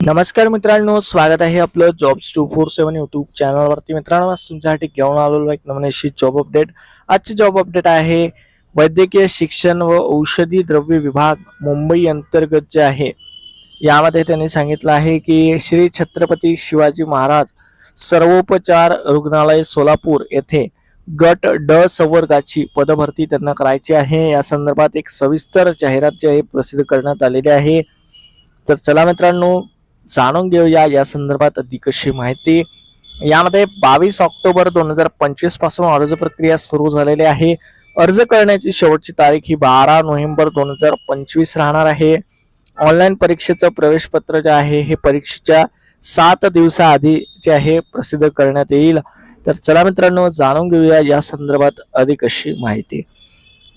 नमस्कार मित्रांनो स्वागत आहे आपलं jobs two four seven YouTube चॅनलवरती मित्रांनो आज तुमच्यासाठी घेऊन आलेलो एक नवीन अशी जॉब अपडेट आजची जॉब अपडेट आहे वैद्यकीय शिक्षण व औषधी द्रव्य विभाग मुंबई अंतर्गत जे आहे यामध्ये त्यांनी सांगितलं आहे की श्री छत्रपती शिवाजी महाराज सर्वोपचार रुग्णालय सोलापूर येथे गट ड संवर्गाची पदभरती त्यांना करायची आहे. या संदर्भात एक सविस्तर जाहिरात जी आहे प्रसिद्ध करण्यात आलेली आहे. तर चला मित्रांनो जाणून घेऊया या संदर्भात अधिक अशी माहिती. यामध्ये बावीस ऑक्टोबर दोन हजार पंचवीसपासून अर्ज प्रक्रिया सुरू झालेली आहे. अर्ज करण्याची शेवटची तारीख ही बारा नोव्हेंबर दोन हजार पंचवीस राहणार आहे. ऑनलाईन परीक्षेचं प्रवेश पत्र जे आहे हे परीक्षेच्या सात दिवसाआधी जे आहे प्रसिद्ध करण्यात येईल. तर चला मित्रांनो जाणून घेऊया या संदर्भात अधिक अशी माहिती.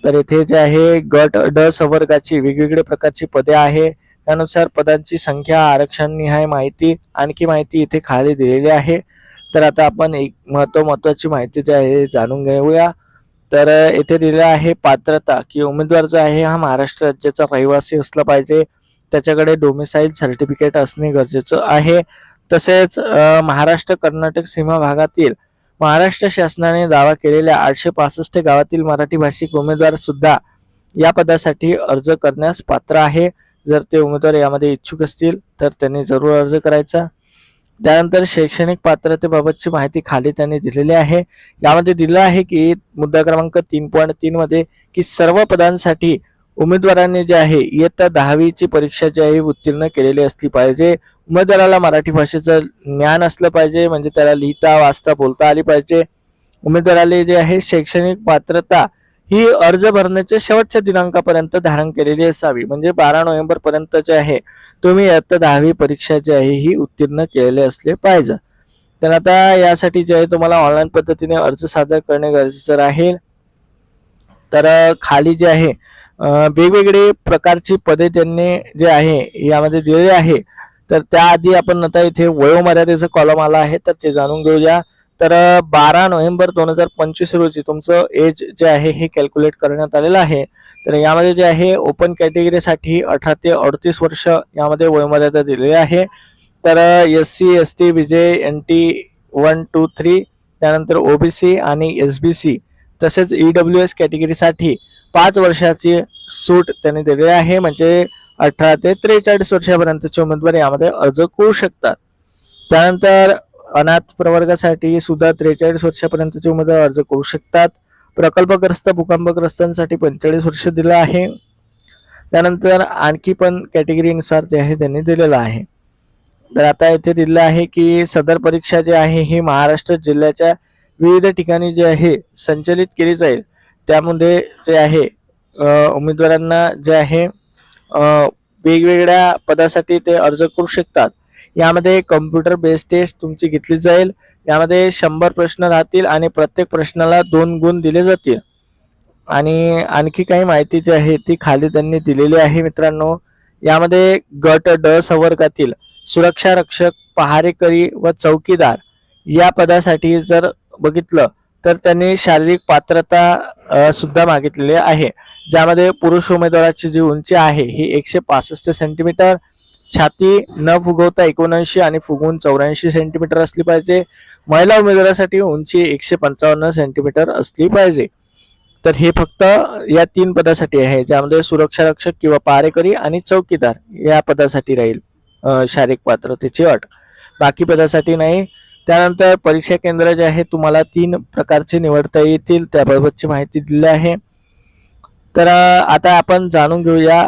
तर येथे जे आहे गट ड संवर्गाची वेगवेगळ्या प्रकारची पदे आहे. त्यानुसार पदांची संख्या आरक्षण निहाय माहिती आणखी माहिती इथे खाली दिलेली आहे. तर आता आपण एक महत्त्व महत्वाची माहिती जी आहे जाणून घेऊया. तर इथे दिलेलं आहे पात्रता की उमेदवार जो आहे हा महाराष्ट्र राज्याचा रहिवासी असला पाहिजे. त्याच्याकडे डोमिसाईल सर्टिफिकेट असणे गरजेचं आहे. तसेच महाराष्ट्र कर्नाटक सीमा भागातील महाराष्ट्र शासनाने दावा केलेल्या आठशे पासष्ट गावातील मराठी भाषिक उमेदवार सुद्धा या पदासाठी अर्ज करण्यास पात्र आहे. जर ते उमेदवार यामध्ये इच्छुक असतील तर त्यांनी जरूर अर्ज करायचा. त्यानंतर शैक्षणिक पात्रतेबाबतची माहिती खाली त्यांनी दिलेली आहे. यामध्ये दिलं आहे की मुद्दा क्रमांक तीन पॉईंट तीन मध्ये की सर्व पदांसाठी उमेदवारांनी जे आहे इयत्ता दहावीची परीक्षा जी आहे उत्तीर्ण केलेली असली पाहिजे. उमेदवाराला मराठी भाषेचं ज्ञान असलं पाहिजे म्हणजे त्याला लिहिता वाचता बोलता आली पाहिजे. उमेदवाराला जे आहे शैक्षणिक पात्रता ही अर्ज भरण्याच्या शेवटच्या दिनांकापर्यंत धारण केलेली असावी. म्हणजे बारा नोव्हेंबर पर्यंत जे आहे तुम्ही आता दहावी परीक्षा जी आहे ही उत्तीर्ण केलेले असले पाहिजे. तर आता यासाठी जे आहे तुम्हाला ऑनलाईन पद्धतीने अर्ज सादर करणे गरजेचं राहील. तर खाली जे आहे वेगवेगळे प्रकारची पदे त्यांनी जे आहे यामध्ये दिलेली आहे. तर त्याआधी आपण आता इथे वयोमर्यादेचं कॉलम आला आहे तर ते जाणून घेऊया. तर बारा नोव्हेंबर दोन हजार पंचवीस रोजी तुमचं एज जे आहे हे कॅल्क्युलेट करण्यात आलेलं आहे. तर यामध्ये जे आहे ओपन कॅटेगरीसाठी अठरा ते अडतीस वर्ष यामध्ये वयोमर्यादा दिलेली आहे. तर S C S T V J N T one two three त्यानंतर ओबीसी आणि एस बी सी तसेच ई डब्ल्यू एस कॅटेगरीसाठी पाच वर्षाची सूट त्यांनी दिलेली आहे. म्हणजे अठरा ते त्रेचाळीस वर्षापर्यंतचे उमेदवार यामध्ये अर्ज करू शकतात. त्यानंतर अनाथ प्रवर्गासाठी सुद्धा त्रेचाळीस वर्षापर्यंतचे उमेदवार अर्ज करू शकतात. प्रकल्पग्रस्त भूकंपग्रस्तांसाठी पंचेचाळीस वर्ष दिलं आहे. त्यानंतर आणखी पण कॅटेगरीनुसार जे आहे त्यांनी दिलेलं आहे. तर आता इथे दिलेलं आहे की सदर परीक्षा जी आहे ही महाराष्ट्र जिल्ह्याच्या विविध ठिकाणी जे आहे संचलित केली जाईल. त्यामध्ये जे आहे उमेदवारांना जे आहे वेगवेगळ्या पदासाठी ते अर्ज करू शकतात. यामध्ये कम्प्युटर बेस्ड टेस्ट तुमची घेतली जाईल. यामध्ये शंभर प्रश्न राहतील आणि प्रत्येक प्रश्नाला दोन गुण दिले जातील. आणि आणखी काही माहिती जी आहे ती खाली त्यांनी दिलेली आहे मित्रांनो. यामध्ये गट ड संवर्गातील सुरक्षा रक्षक पहारेकरी व चौकीदार या पदासाठी जर बघितलं तर त्यांनी शारीरिक पात्रता सुद्धा मागितलेली आहे. ज्यामध्ये पुरुष उमेदवाराची जी उंची आहे ही एकशे पासष्ट सेंटीमीटर छाती न फुगवता एकोणऐंशी आणि फुगवून चौऱ्याऐंशी सेंटीमीटर असली पाहिजे. महिला उमेदवारासाठी उंची एकशे पंचावन्न सेंटीमीटर असली पाहिजे. तर हे फक्त या तीन पदासाठी आहे ज्यामध्ये सुरक्षा रक्षक किंवा पारेकरी आणि चौकीदार या पदासाठी राहील शारीरिक पात्रतेची अट. बाकी पदासाठी नाही. त्यानंतर परीक्षा केंद्र जे आहे तुम्हाला तीन प्रकारचे निवडता येतील त्याबाबतची माहिती दिली आहे. तर आता आपण जाणून घेऊया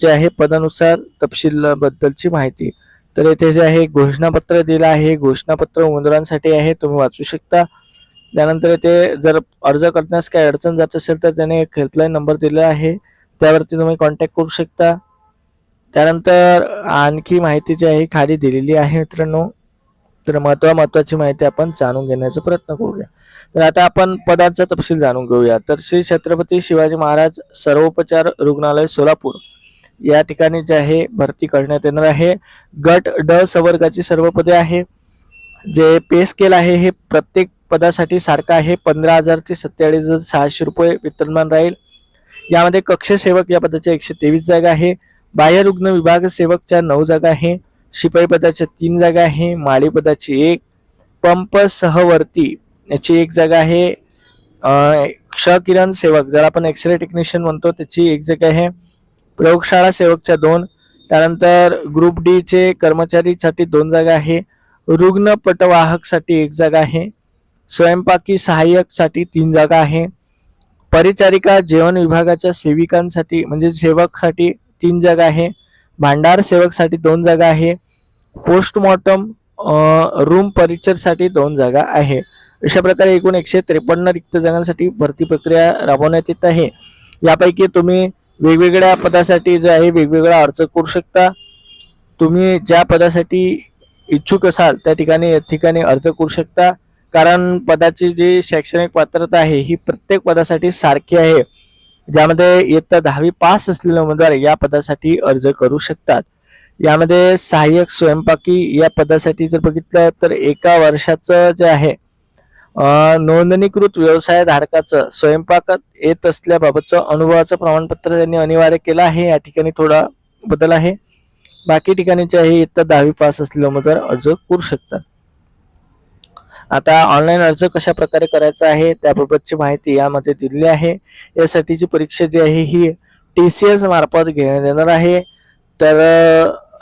जे आहे पदानुसार तपशीलबद्दलची माहिती. तर येथे जे आहे घोषणापत्र दिलं आहे. घोषणापत्र उमेदवारांसाठी आहे. तुम्ही वाचू शकता. त्यानंतर येथे जर अर्ज करण्यास काही अडचण जात असेल तर त्याने एक हेल्पलाईन नंबर दिला आहे. त्यावरती तुम्ही कॉन्टॅक्ट करू शकता. त्यानंतर आणखी माहिती जी आहे खाली दिलेली आहे मित्रांनो. तर महत्वा महत्वाची माहिती आपण जाणून घेण्याचा प्रयत्न करूया. तर आता आपण पदांचा तपशील जाणून घेऊया. तर श्री छत्रपती शिवाजी महाराज सर्वोपचार रुग्णालय सोलापूर. या ठिकाणी जे आहे भरती करण्यात येणार आहे. गट ड सवर्गाची सर्व पदे आहे. जे पे स्केल आहे हे प्रत्येक पदासाठी सारखं आहे. पंधरा हजार ते सत्तेचाळीस हजार सहाशे रुपये वितरणमान राहील. यामध्ये कक्ष सेवक या पदाच्या एकशे तेवीस जागा आहे. बाह्य रुग्ण विभाग सेवकच्या नऊ जागा आहे. शिपाई पदाच्या तीन जागा आहे. माळी पदाची एक. पंप सहवर्ती याची एक जागा आहे. क्षकिरण क्ष किरण सेवक ज्याला आपण एक्सरे टेक्निशियन म्हणतो त्याची एक जागा आहे. प्रयोगशाळा सेवकच्या दोन त्यानंतर ग्रुप डी चे कर्मचारीसाठी दोन जागा आहे. रुग्ण पटवाहकसाठी एक जागा आहे. स्वयंपाकी सहाय्यकसाठी तीन जागा आहे. परिचारिका जेवण विभागाच्या सेविकांसाठी म्हणजे सेवकसाठी तीन जागा आहे. भांडार सेवकसाठी दोन जागा आहे. पोस्टमॉर्टम रूम परिचरसाठी दोन जागा आहे. अशा प्रकारे एकूण एकशे त्रेपन्न रिक्त जागांसाठी भरती प्रक्रिया राबवण्यात येत आहे. यापैकी तुम्ही वेगवेगळ्या पदासाठी जे आहे वेगवेगळा अर्ज करू शकता. तुम्ही ज्या पदासाठी इच्छुक असाल त्या ठिकाणी या ठिकाणी अर्ज करू शकता. कारण पदाची जी शैक्षणिक पात्रता आहे ही प्रत्येक पदासाठी सारखी आहे. ज्यामध्ये इयत्ता दहावी पास असलेले उमेदवार या पदासाठी अर्ज करू शकतात. यामध्ये सहाय्यक स्वयंपाकी या पदासाठी जर बघितलं तर एका वर्षाचं जे आहे नोंदणीकृत व्यवसाय धारकाचं स्वयंपाकात येत असल्याबाबतचं अनुभवाचं प्रमाणपत्र त्यांनी अनिवार्य केलं आहे. या ठिकाणी थोडा बदल आहे. बाकी ठिकाणी जे आहे दहावी पास असलेले उमेदवार अर्ज करू शकतात. आता ऑनलाईन अर्ज कशा प्रकारे करायचा आहे त्याबाबतची माहिती यामध्ये दिलेली आहे. यासाठीची परीक्षा जी आहे ही टी सी एस मार्फत घेण्यात येणार आहे. तर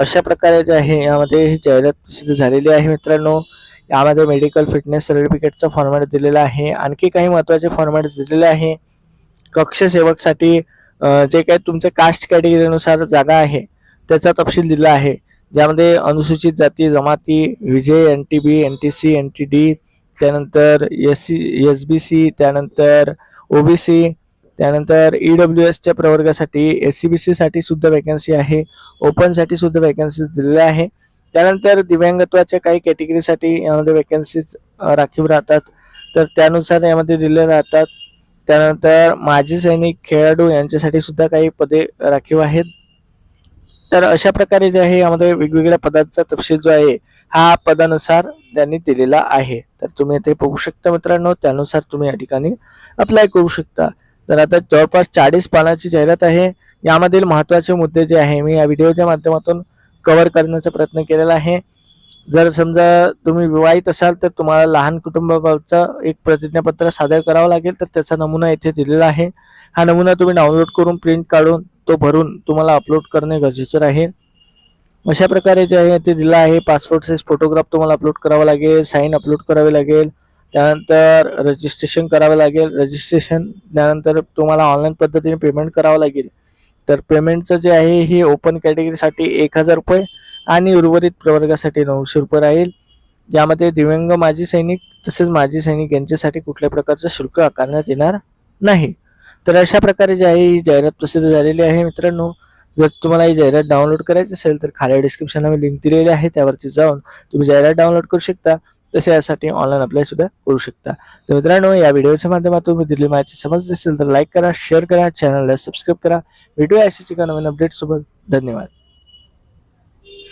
अशा प्रकारे जे आहे यामध्ये ही जाहिरात प्रसिद्ध झालेली आहे मित्रांनो. यामध्ये मेडिकल फिटनेस सर्टिफिकेटचा फॉर्मॅट दिलेला आहे. आणखी काही महत्त्वाचे फॉर्मॅट दिलेले आहे. कक्षसेवकसाठी जे काही तुमचे कास्ट कॅटेगरीनुसार जागा आहे त्याचा तपशील दिला आहे. ज्यामध्ये अनुसूचित जाती जमाती V J N T B N T C N T D त्यानंतर S C S B C त्यानंतर ओबीसी त्यानंतर ई डब्ल्यू एसच्या प्रवर्गासाठी एस सी बी सीसाठी सुद्धा वॅकन्सी आहे. ओपनसाठी सुद्धा वॅकन्सीज दिलेल्या आहे. त्यानंतर दिव्यांगत्वाच्या काही कॅटेगरीसाठी यामध्ये वॅकन्सीज राखीव राहतात. तर त्यानुसार यामध्ये दिले राहतात. त्यानंतर माजी सैनिक खेळाडू यांच्यासाठी सुद्धा काही पदे राखीव आहेत. तर अशा प्रकारे जे आहे यामध्ये वेगवेगळ्या पदांचा तपशील जो आहे हा पदानुसार त्यांनी दिलेला आहे. तर तुम्ही ते बघू शकता मित्रांनो त्यानुसार तुम्ही या ठिकाणी अप्लाय करू शकता. तर आता जवळपास चाळीस पानाची जाहिरात आहे. यामधील महत्त्वाचे मुद्दे जे आहे मी या व्हिडिओच्या माध्यमातून कव्हर करण्याचा प्रयत्न केलेला आहे. जर समजा तुम्ही विवाहित असाल तर तुम्हाला लहान कुटुंबाबाबतचं एक प्रतिज्ञापत्र सादर करावं लागेल. तर त्याचा नमुना इथे दिलेला आहे. हा नमुना तुम्ही डाउनलोड करून प्रिंट काढून तो भरून तुम्हाला अपलोड करणे गरजेचं राहील. अशा प्रकारे जे आहे ते दिलं आहे. पासपोर्ट साईज फोटोग्राफ तुम्हाला अपलोड करावा लागेल. साईन अपलोड करावे लागेल. त्यानंतर रजिस्ट्रेशन करावं लागेल. रजिस्ट्रेशन त्यानंतर तुम्हाला ऑनलाईन पद्धतीने पेमेंट करावं लागेल. तर पेमेंटचं जे आहे हे ओपन कॅटेगरीसाठी एक हजार रुपये आणि उर्वरित प्रवर्गासाठी नऊशे रुपये राहील. यामध्ये दिव्यांग माजी सैनिक तसेच माजी सैनिक यांच्यासाठी कुठल्या प्रकारचं शुल्क आकारण्यात येणार नाही. तर अशा प्रकारे जे आहे ही जाहिरात प्रसिद्ध झालेली आहे मित्रांनो. जर तुम्हाला ही जाहिरात डाउनलोड करायची असेल तर खाली डिस्क्रिप्शनला मी लिंक दिलेली आहे. त्यावरती जाऊन तुम्ही जाहिरात डाउनलोड करू शकता. तसे यासाठी ऑनलाईन अप्लाय सुद्धा करू शकता. तर मित्रांनो या व्हिडिओच्या माध्यमातून मी दिलेली माहिती समजली असेल तर लाईक करा शेअर करा चॅनलला सबस्क्राईब करा. भेटूया अशाच एका नवीन अपडेट सोबत. धन्यवाद.